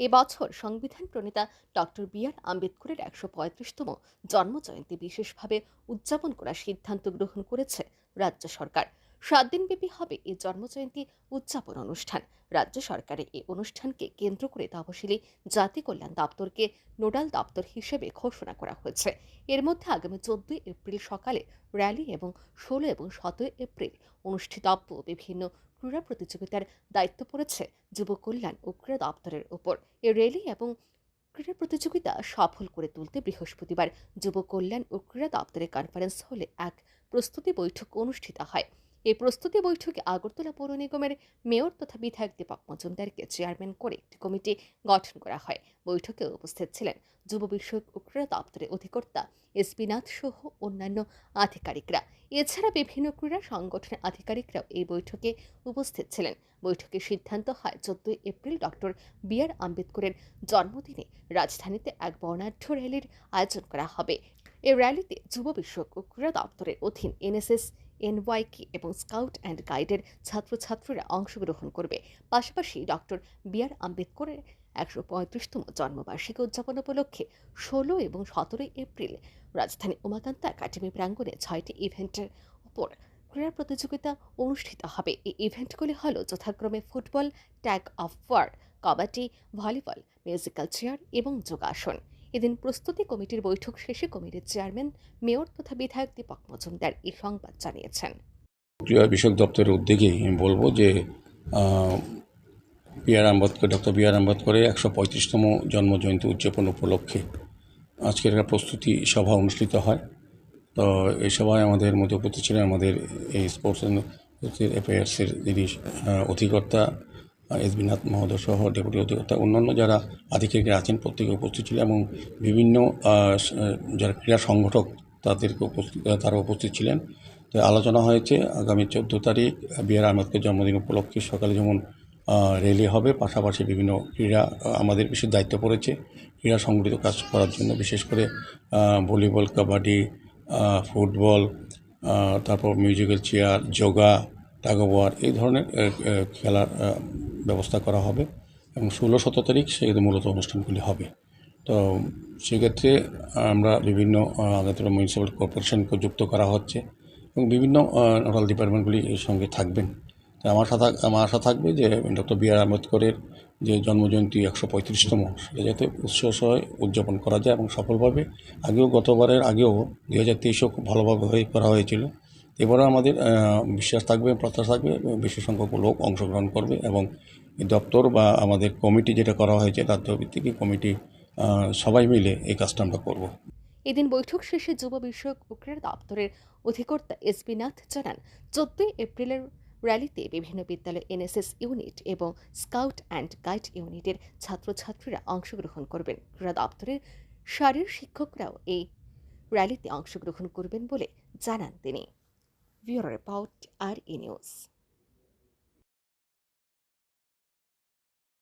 এবছর সংবিধান প্রণেতা doctor B R আম্বেদকরের একশো পঁয়ত্রিশতম জন্মজয়ন্তী বিশেষভাবে উদযাপন করার সিদ্ধান্ত গ্রহণ করেছে রাজ্য সরকার। সাত দিনব্যাপী হবে এই জন্মজয়ন্তী উদযাপন অনুষ্ঠান। রাজ্য সরকারের এই অনুষ্ঠানকে কেন্দ্র করে তহসিলি জাতি কল্যাণ দপ্তরকে নোডাল দপ্তর হিসেবে ঘোষণা করা হয়েছে। এর মধ্যে আগামী চোদ্দই এপ্রিল সকালে র্যালি এবং ষোলো এবং সতেরো এপ্রিল অনুষ্ঠিতব্য। বিভিন্ন ক্রীড়া প্রতিযোগিতার দায়িত্ব পড়েছে যুব কল্যাণ ও ক্রীড়া দপ্তরের ওপর। এই র্যালি এবং ক্রীড়া প্রতিযোগিতা সফল করে তুলতে বৃহস্পতিবার যুব কল্যাণ ও ক্রীড়া দপ্তরের কনফারেন্স হলে এক প্রস্তুতি বৈঠক অনুষ্ঠিত হয়। এই প্রস্তুতি বৈঠকে আগরতলা পৌর নিগমের মেয়র তথা বিধায়ক দীপক মজুমদারকে চেয়ারম্যান করে একটি কমিটি গঠন করা হয়। বৈঠকে উপস্থিত ছিলেন যুব বিষয়ক ক্রীড়া দপ্তরের অধিকর্তা এসপি নাথ সহ অন্যান্য আধিকারিকরা। এছাড়া বিভিন্ন ক্রীড়া সংগঠনের আধিকারিকরাও এই বৈঠকে উপস্থিত ছিলেন। বৈঠকে সিদ্ধান্ত হয়, চোদ্দই এপ্রিল ডক্টর বি আর আম্বেদকরের জন্মদিনে রাজধানীতে এক বর্ণাঢ্য র্যালির আয়োজন করা হবে। এই র্যালিতে যুব বিষয়ক ক্রীড়া দপ্তরের অধীন এনএসএস এনওয়াইকে এবং স্কাউট অ্যান্ড গাইডের ছাত্রছাত্রীরা অংশগ্রহণ করবে। পাশাপাশি ডক্টর বি আর আম্বেদকরের একশো পঁয়ত্রিশতম জন্মবার্ষিকী উদযাপন উপলক্ষে ষোলো এবং সতেরোই এপ্রিল রাজধানী উমাকান্ত একাডেমি প্রাঙ্গণে ছয়টি ইভেন্টের উপর ক্রীড়া প্রতিযোগিতা অনুষ্ঠিত হবে। এই ইভেন্টগুলি হল যথাক্রমে football, tug of war, kabaddi, volleyball, musical chair এবং যোগাসন। এদিন প্রস্তুতি কমিটির বৈঠক শেষে কমিটির চেয়ারম্যান, মেয়র তথা বিধায়ক দীপক মজুমদার এই সংবাদ জানিয়েছেন। ক্রীড়া বিষয়ক দপ্তরের উদ্যোগে আমি বলব যে B R Ambedkar, doctor B R আম্বেদকরের একশো পঁয়ত্রিশতম জন্মজয়ন্তী উদযাপন উপলক্ষে আজকের একটা প্রস্তুতি সভা অনুষ্ঠিত হয়। তো এই সভায় আমাদের মধ্যে উপস্থিত ছিলেন আমাদের এই স্পোর্টস অ্যান্ড অ্যাফেয়ার্সের যিনি অধিকর্তা এস বি নাথ মহোদয় সহ ডেপুটি অধিকর্তা, অন্যান্য যারা আধিকারিকরা আছেন প্রত্যেকে উপস্থিত ছিল এবং বিভিন্ন যারা ক্রীড়া সংগঠক তাদেরকে উপস্থিত তারা উপস্থিত ছিলেন। তো আলোচনা হয়েছে, আগামী চোদ্দ তারিখ বি আর আম্বেদকর জন্মদিন উপলক্ষে সকালে যেমন র্যালি হবে, পাশাপাশি বিভিন্ন ক্রীড়া, আমাদের বিশেষ দায়িত্ব পড়েছে ক্রীড়া সংগঠিত কাজ করার জন্য, বিশেষ করে ভলিবল, কাবাডি ফুটবল তারপর musical chair, yoga tug of war এই ধরনের খেলার ব্যবস্থা করা হবে এবং ষোলো সতেরো তারিখ সেক্ষেত্রে মূলত অনুষ্ঠানগুলি হবে। তো সেক্ষেত্রে আমরা বিভিন্ন আগরতলা মিউনিসিপ্যাল কর্পোরেশনকে যুক্ত করা হচ্ছে এবং বিভিন্ন নোডাল ডিপার্টমেন্টগুলি এর সঙ্গে থাকবেন। তো আমার সাথে, আমার আশা থাকবে যে ডক্টর বি আর আম্বেদকরের যে জন্মজয়ন্তী একশো পঁয়ত্রিশতম, সেটা যাতে উৎসাহ সহ উদযাপন করা যায় এবং সফলভাবে আগেও গতবারের আগেও দু হাজার তেইশেও খুব ভালোভাবে করা হয়েছিল। এবারও আমাদের বিশ্বাস থাকবে, প্রত্যাশা থাকবে, বেশি সংখ্যক লোক অংশগ্রহণ করবে এবং দপ্তর বা আমাদের কমিটি যেটা করা হয়েছে রাজ্যভিত্তিক এই কমিটি সবাই মিলে এই কাজটা আমরা করব। এদিন বৈঠক শেষে যুব বিষয়ক ক্রীড়া দপ্তরের অধিকর্তা এস বি নাথ জানান, চোদ্দই এপ্রিলের র্যালিতে বিভিন্ন বিদ্যালয় এনএসএস ইউনিট এবং স্কাউট অ্যান্ড গাইড ইউনিটের ছাত্রছাত্রীরা অংশগ্রহণ করবেন। ক্রীড়া দপ্তরের শারীর শিক্ষকরাও এই র্যালিতে অংশগ্রহণ করবেন বলে জানান তিনি। we report our news.